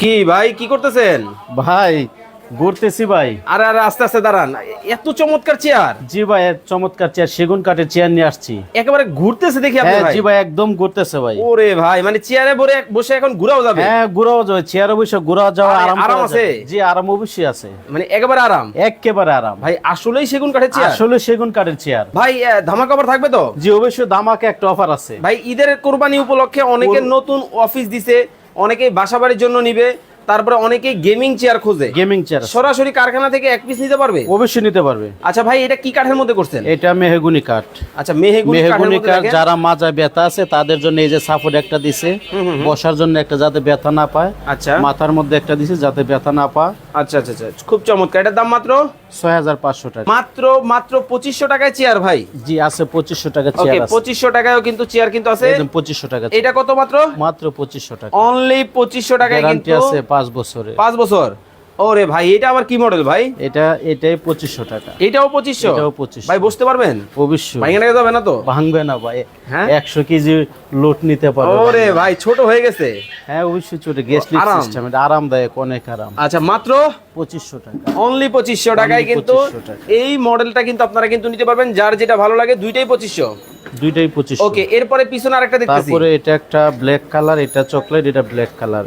কি ভাই কি করতেছেন? ভাই ঘুরতেছি ভাই। আরে আরে আস্তে আস্তে দাঁড়ান। এত চমৎকার চেয়ার। জি ভাই চমৎকার চেয়ার সেগুন কাঠের চেয়ার নিয়ে আসছি। একেবারে ঘুরতেছে দেখি আপনি হ্যাঁ ভাই। জি ভাই একদম ঘুরতেছে ভাই। ওরে ভাই মানে চেয়ারে বসে বসে এখন ঘুরাও যাবে। হ্যাঁ ঘুরাও যাবে চেয়ারে বসে ঘুরাও যাওয়া আরাম আরাম আছে? জি আরাম অবশ্যই আছে। মানে একেবারে আরাম? একেবারে আরাম। ভাই আসলেই সেগুন কাঠের চেয়ার? আসলে সেগুন কাঠের চেয়ার। ভাই ধামাকা অফার থাকবে তো? জি অবশ্যই ধামাকা একটা অফার আছে। ভাই ঈদের কোরবানি উপলক্ষে অনেকে নতুন অফিস দিছে। অনেকেই বাসা বাড়ির জন্য নিবে তারপরে অনেকেই গেমিং চেয়ার খোঁজে। গেমিং চেয়ার সরাসরি কারখানা থেকে এক পিস নিতে পারবে? অবশ্যই নিতে পারবে। আচ্ছা ভাই এটা কি কাঠের মধ্যে করছেন? এটা মেহগুনি কাঠ। আচ্ছা মেহেগুনি মেহগুনি কাঠ যারা মাজা ব্যথা আছে তাদের জন্য এই যে সাপোর্ট একটা দিছে। বসার জন্য একটা যাতে ব্যথা না পায়। আচ্ছা। মাথার মধ্যে একটা দিছে যাতে ব্যথা না পায়। আচ্ছা আচ্ছা আচ্ছা খুব চমৎকার। এটার দাম মাত্র? ছয় হাজার পাঁচশো টাকা। মাত্র মাত্র পঁচিশশো টাকায় চেয়ার ভাই? জি আছে পঁচিশশো টাকা চেয়ার পঁচিশশো টাকায়ও কিন্তু চেয়ার কিন্তু আছে। পঁচিশশো টাকা এটা কত মাত্র? মাত্র পঁচিশশো টাকা। অনলি পঁচিশশো টাকায় কিন্তু আছে পাঁচ বছরে। পাঁচ বছর। ওরে ভাই এটা আবার কি মডেল ভাই? এটা এটাই পঁচিশশো টাকা। এটাও পঁচিশশো? এটাও 2500 ভাই বসতে পারবেন? অবশ্যই। ভাঙে নেওয়া যাবে না তো? ভাঙবে না ভাই। হ্যাঁ? একশো কেজি লোড নিতে পারবে ওরে ভাই ছোট হয়ে গেছে। হ্যাঁ অবশ্যই ছোট। গেস্ট সিস্টেম এটা আরামদায়ক অনেক আরাম। আচ্ছা মাত্র পঁচিশশো টাকা। অনলি পঁচিশশো টাকায় কিন্তু এই মডেলটা কিন্তু আপনারা কিন্তু নিতে পারবেন যার যেটা ভালো লাগে দুইটাই পঁচিশশো। দুইটাই পঁচিশশো। ওকে এরপরে পিছনে আরেকটা দেখতেছি। তারপরে এটা একটা ব্ল্যাক কালার এটা চকলেট এটা ব্ল্যাক কালার